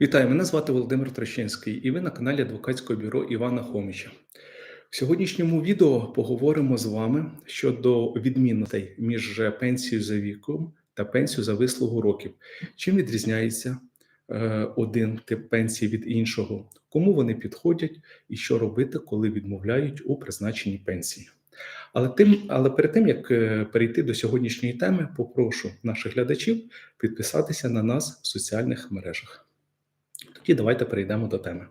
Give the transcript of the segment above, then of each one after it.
Вітаю, мене звати Володимир Трощинський, і ви на каналі Адвокатського бюро Івана Хоміча. В сьогоднішньому відео поговоримо з вами щодо відмінностей між пенсією за віком та пенсією за вислугу років. Чим відрізняється е, один тип пенсії від іншого, кому вони підходять і що робити, коли відмовляють у призначенні пенсії. Але тим, але перед тим як е, перейти до сьогоднішньої теми, попрошу наших глядачів підписатися на нас в соціальних мережах. Тоді давайте перейдемо до теми.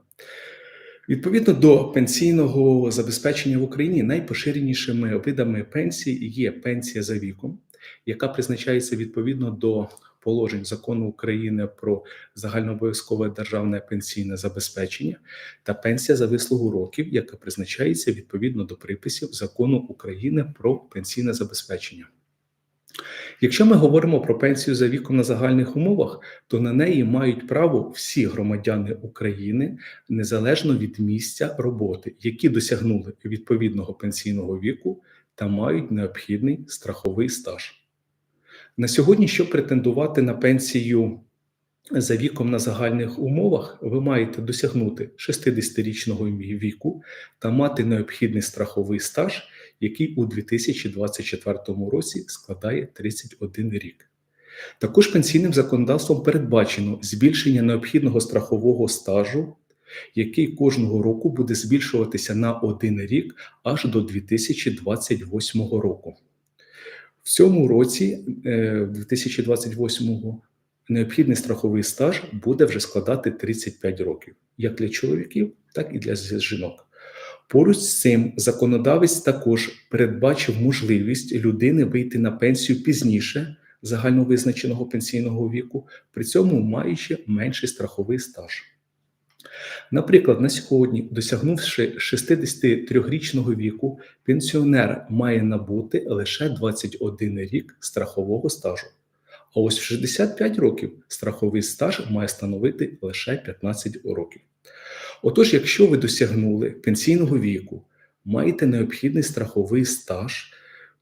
Відповідно до пенсійного забезпечення в Україні найпоширенішими видами пенсії є пенсія за віком, яка призначається відповідно до положень закону України про загальнообов'язкове державне пенсійне забезпечення та пенсія за вислугу років, яка призначається відповідно до приписів закону України про пенсійне забезпечення. Якщо ми говоримо про пенсію за віком на загальних умовах, то на неї мають право всі громадяни України незалежно від місця роботи, які досягнули відповідного пенсійного віку та мають необхідний страховий стаж. На сьогодні, щоб претендувати на пенсію за віком на загальних умовах, ви маєте досягнути 60-річного віку та мати необхідний страховий стаж який у 2024 році складає 31 рік. Також пенсійним законодавством передбачено збільшення необхідного страхового стажу, який кожного року буде збільшуватися на один рік аж до 2028 року. В цьому році, 2028 е, необхідний страховий стаж буде вже складати 35 років, як для чоловіків, так і для жінок. Поруч з цим законодавець також передбачив можливість людини вийти на пенсію пізніше загальновизначеного пенсійного віку, при цьому маючи менший страховий стаж. Наприклад, на сьогодні, досягнувши 63-річного віку, пенсіонер має набути лише 21 рік страхового стажу. А ось в 65 років страховий стаж має становити лише 15 років. Отож, якщо ви досягнули пенсійного віку, маєте необхідний страховий стаж,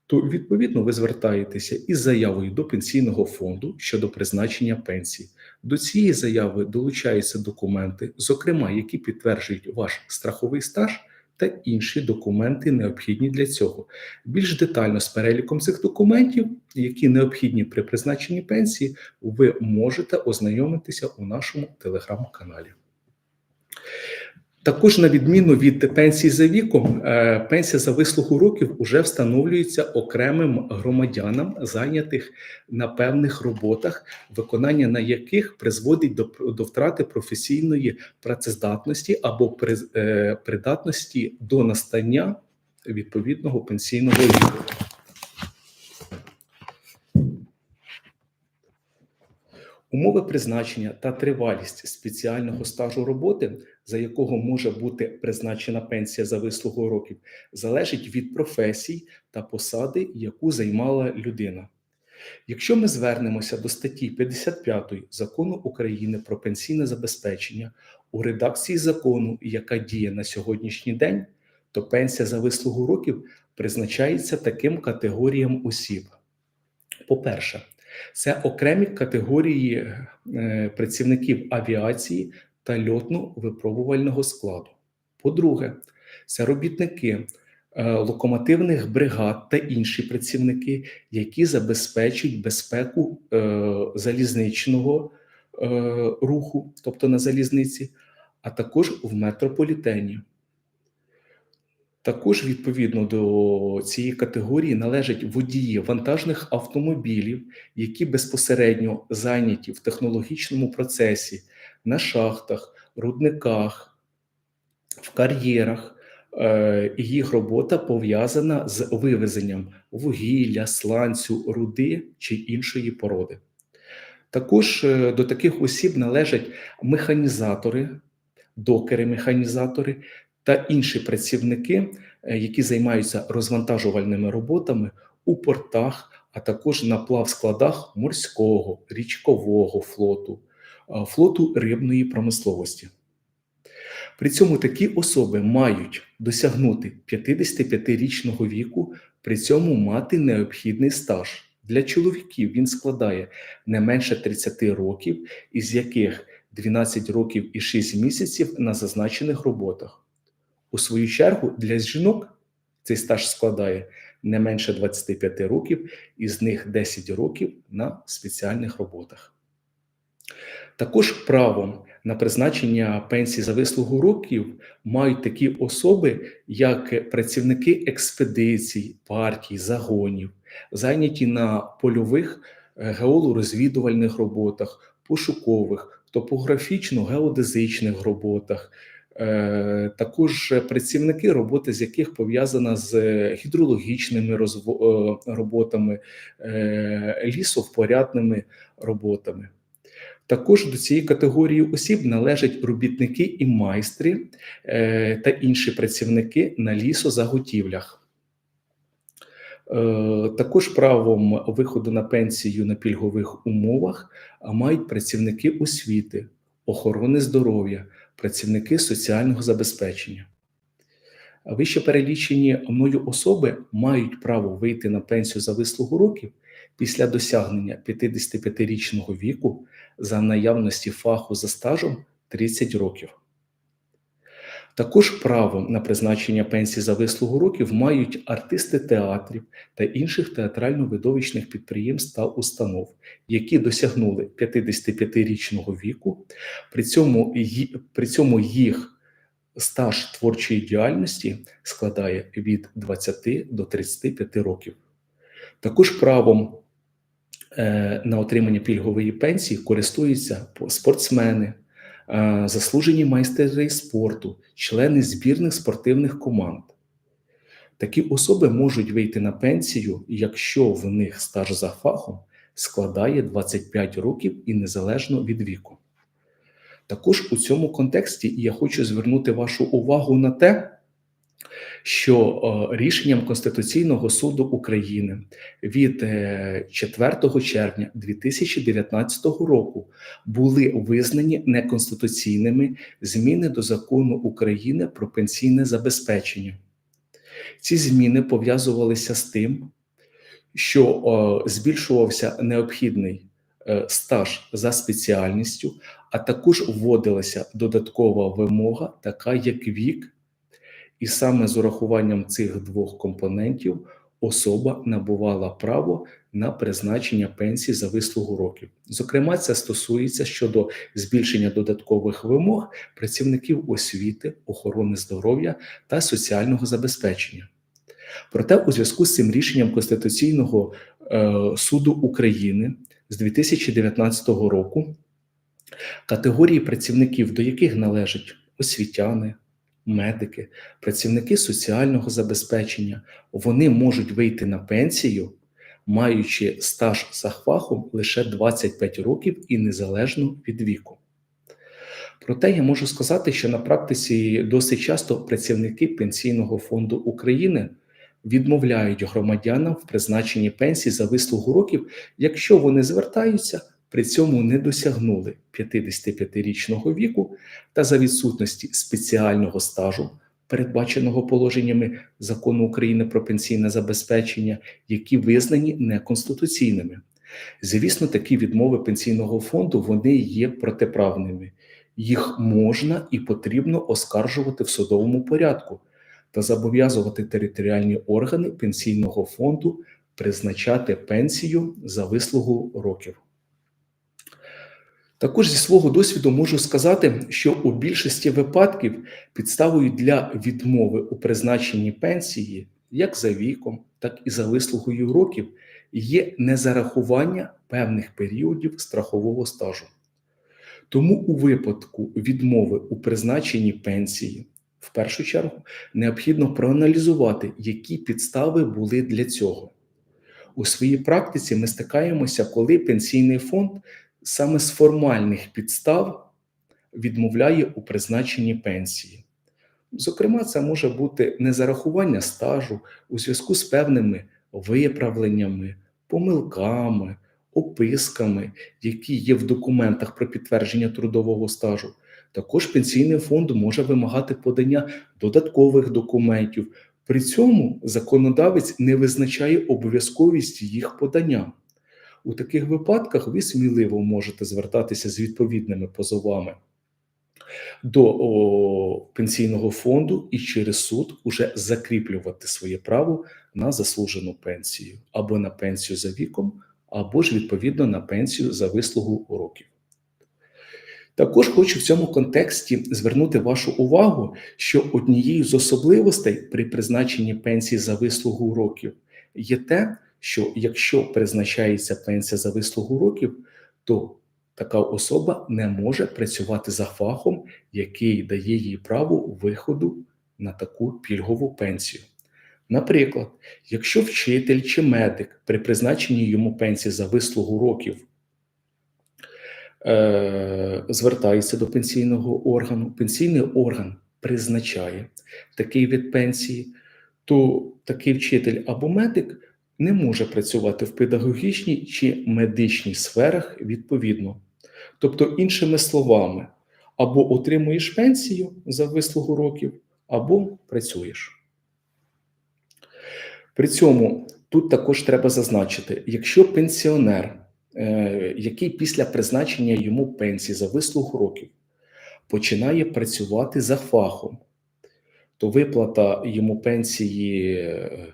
то відповідно ви звертаєтеся із заявою до пенсійного фонду щодо призначення пенсії. До цієї заяви долучаються документи, зокрема, які підтверджують ваш страховий стаж. Та інші документи необхідні для цього. Більш детально з переліком цих документів, які необхідні при призначенні пенсії, ви можете ознайомитися у нашому телеграм-каналі. Також, на відміну від пенсії за віком, е, пенсія за вислугу років вже встановлюється окремим громадянам, зайнятих на певних роботах, виконання на яких призводить до до втрати професійної працездатності або е, придатності до настання відповідного пенсійного віку. Умови призначення та тривалість спеціального стажу роботи, за якого може бути призначена пенсія за вислугу років, залежить від професій та посади, яку займала людина. Якщо ми звернемося до статті 55 закону України про пенсійне забезпечення у редакції закону, яка діє на сьогоднішній день, то пенсія за вислугу років призначається таким категоріям осіб. По-перше, це окремі категорії е, працівників авіації та льотно-випробувального складу. По-друге, це робітники е, локомотивних бригад та інші працівники, які забезпечують безпеку е, залізничного руху, тобто на залізниці, а також в метрополітені. Також відповідно до цієї категорії належать водії вантажних автомобілів, які безпосередньо зайняті в технологічному процесі на шахтах, рудниках, в кар'єрах. Е, їх робота пов'язана з вивезенням вугілля, сланцю, руди чи іншої породи. Також е, до таких осіб належать механізатори, докери-механізатори та інші працівники, е, які займаються розвантажувальними роботами у портах, а також на плавскладах морського, річкового флоту, е, флоту рибної промисловості. При цьому такі особи мають досягнути 55-річного віку, при цьому мати необхідний стаж. Для чоловіків він складає не менше 30 років, із яких 12 років і 6 місяців на зазначених роботах. У свою чергу, для жінок цей стаж складає не менше 25 років, із них 10 років на спеціальних роботах. Також правом на призначення пенсії за вислугу років мають такі особи, як працівники експедицій, партій, загонів, зайняті на польових е, геолорозвідувальних роботах, пошукових, топографічно-геодезичних роботах. Е, також працівники, роботи з яких пов'язана з гідрологічними е, роботами, е, лісовпорядними роботами. Також до цієї категорії осіб належать робітники і майстри е, та інші працівники на лісозаготівлях. Е, Також правом виходу на пенсію на пільгових умовах мають працівники освіти, охорони здоров'я, працівники соціального забезпечення. Вище перелічені мною особи мають право вийти на пенсію за вислугу років після досягнення 55-річного віку за наявності фаху за стажем 30 років. Також право на призначення пенсії за вислугу років мають артисти театрів та інших театрально-видовищних підприємств та установ, які досягнули 55-річного віку, при цьому, при цьому їх стаж творчої діяльності складає від 20 до 35 років. Також правом е, на отримання пільгової пенсії користуються по- спортсмени, заслужені майстери спорту, члени збірних спортивних команд. Такі особи можуть вийти на пенсію, якщо в них стаж за фахом складає 25 років і незалежно від віку. Також у цьому контексті я хочу звернути вашу увагу на те, що е, рішенням Конституційного суду України від е, 4 червня 2019 року були визнані неконституційними зміни до закону України про пенсійне забезпечення. Ці зміни пов'язувалися з тим, що е, збільшувався необхідний е, стаж за спеціальністю, а також вводилася додаткова вимога, така як вік, і саме з урахуванням цих двох компонентів особа набувала право на призначення пенсії за вислугу років. Зокрема, це стосується щодо збільшення додаткових вимог працівників освіти, охорони здоров'я та соціального забезпечення. Проте, у зв'язку з цим рішенням Конституційного е, суду України з 2019 року категорії працівників, до яких належать освітяни, медики, працівники соціального забезпечення, вони можуть вийти на пенсію, маючи стаж за фахом лише 25 років і незалежно від віку. Проте я можу сказати, що на практиці досить часто працівники Пенсійного фонду України відмовляють громадянам в призначенні пенсії за вислугу років, якщо вони звертаються, при цьому не досягнули 55-річного віку та за відсутності спеціального стажу, передбаченого положеннями закону України про пенсійне забезпечення, які визнані неконституційними. Звісно, такі відмови пенсійного фонду вони є протиправними. Їх можна і потрібно оскаржувати в судовому порядку та зобов'язувати територіальні органи пенсійного фонду призначати пенсію за вислугу років. Також зі свого досвіду можу сказати, що у більшості випадків підставою для відмови у призначенні пенсії, як за віком, так і за вислугою років, є незарахування певних періодів страхового стажу. Тому у випадку відмови у призначенні пенсії, в першу чергу, необхідно проаналізувати, які підстави були для цього. У своїй практиці ми стикаємося, коли пенсійний фонд саме з формальних підстав відмовляє у призначенні пенсії. Зокрема, це може бути незарахування стажу у зв'язку з певними виправленнями, помилками, описками, які є в документах про підтвердження трудового стажу. Також пенсійний фонд може вимагати подання додаткових документів. При цьому законодавець не визначає обов'язковість їх подання. У таких випадках ви сміливо можете звертатися з відповідними позовами до о, пенсійного фонду і через суд уже закріплювати своє право на заслужену пенсію або на пенсію за віком, або ж відповідно на пенсію за вислугу років. Також хочу в цьому контексті звернути вашу увагу, що однією з особливостей при призначенні пенсії за вислугу років є те, що якщо призначається пенсія за вислугу років, то така особа не може працювати за фахом, який дає їй право виходу на таку пільгову пенсію. Наприклад, якщо вчитель чи медик при призначенні йому пенсії за вислугу років е, звертається до пенсійного органу, пенсійний орган призначає такий від пенсії, то такий вчитель або медик не може працювати в педагогічній чи медичній сферах відповідно. Тобто, іншими словами, або отримуєш пенсію за вислугу років, або працюєш. При цьому тут також треба зазначити, якщо пенсіонер, е, який після призначення йому пенсії за вислугу років починає працювати за фахом, то виплата йому пенсії е,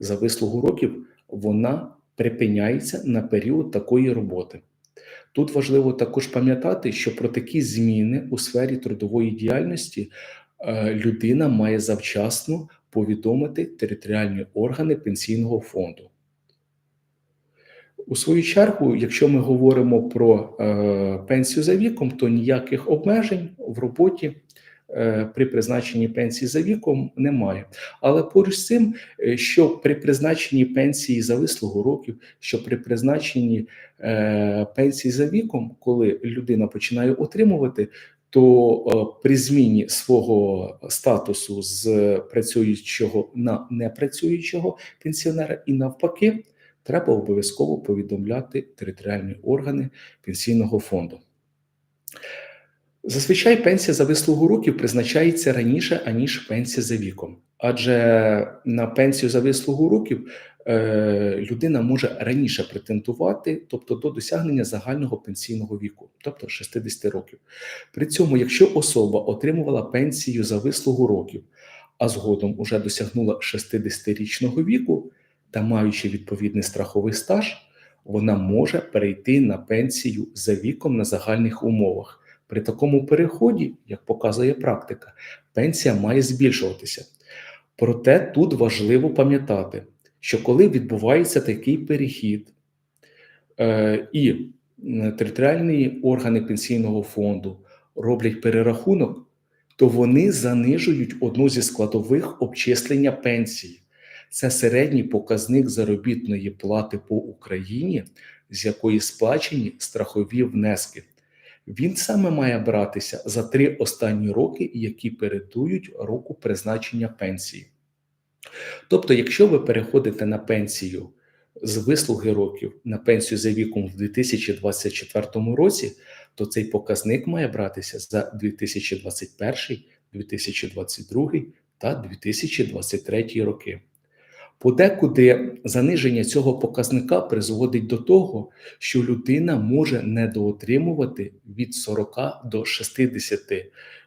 за вислугу років вона припиняється на період такої роботи. Тут важливо також пам'ятати, що про такі зміни у сфері трудової діяльності е, людина має завчасно повідомити територіальні органи пенсійного фонду. У свою чергу, якщо ми говоримо про е, пенсію за віком, то ніяких обмежень в роботі при призначенні пенсії за віком немає. Але поруч з цим, е, що при призначенні пенсії за вислугу років, що при призначенні е, пенсії за віком, коли людина починає отримувати, то е, при зміні свого статусу з працюючого на непрацюючого пенсіонера і навпаки, треба обов'язково повідомляти територіальні органи пенсійного фонду. Зазвичай пенсія за вислугу років призначається раніше, аніж пенсія за віком, адже на пенсію за вислугу років Е, людина може раніше претендувати, тобто до досягнення загального пенсійного віку, тобто 60 років. При цьому, якщо особа отримувала пенсію за вислугу років, а згодом уже досягнула 60-річного віку та маючи відповідний страховий стаж, вона може перейти на пенсію за віком на загальних умовах. При такому переході, як показує практика, пенсія має збільшуватися. Проте тут важливо пам'ятати, що коли відбувається такий перехід, е, і територіальні органи пенсійного фонду роблять перерахунок, то вони занижують одну зі складових обчислення пенсії. Це середній показник заробітної плати по Україні, з якої сплачені страхові внески. Він саме має братися за три останні роки, які передують року призначення пенсії. Тобто, якщо ви переходите на пенсію з вислуги років на пенсію за віком в 2024 році, то цей показник має братися за 2021, 2022 та 2023 роки. Подекуди заниження цього показника призводить до того, що людина може недоотримувати від 40 до 60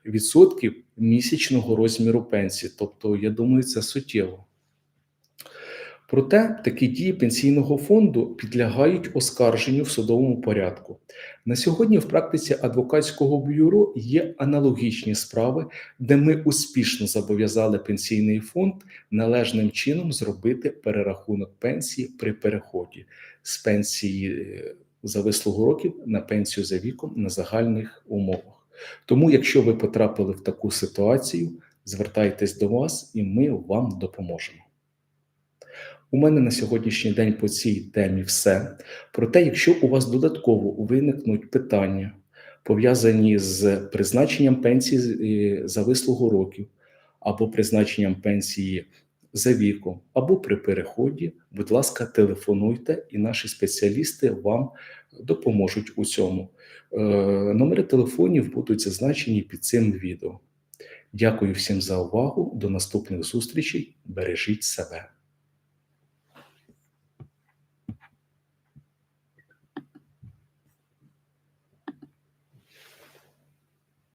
відсотків місячного розміру пенсії. Тобто, я думаю, це суттєво. Проте такі дії пенсійного фонду підлягають оскарженню в судовому порядку. На сьогодні в практиці адвокатського бюро є аналогічні справи, де ми успішно зобов'язали пенсійний фонд належним чином зробити перерахунок пенсії при переході з пенсії е, за вислугу років на пенсію за віком на загальних умовах. Тому, якщо ви потрапили в таку ситуацію, звертайтесь до вас, і ми вам допоможемо. У мене на сьогоднішній день по цій темі все. Проте, якщо у вас додатково виникнуть питання, пов'язані з призначенням пенсії за вислугу років, або призначенням пенсії за віком, або при переході, будь ласка, телефонуйте, і наші спеціалісти вам допоможуть у цьому. Е, номери телефонів будуть зазначені під цим відео. Дякую всім за увагу. До наступних зустрічей. Бережіть себе.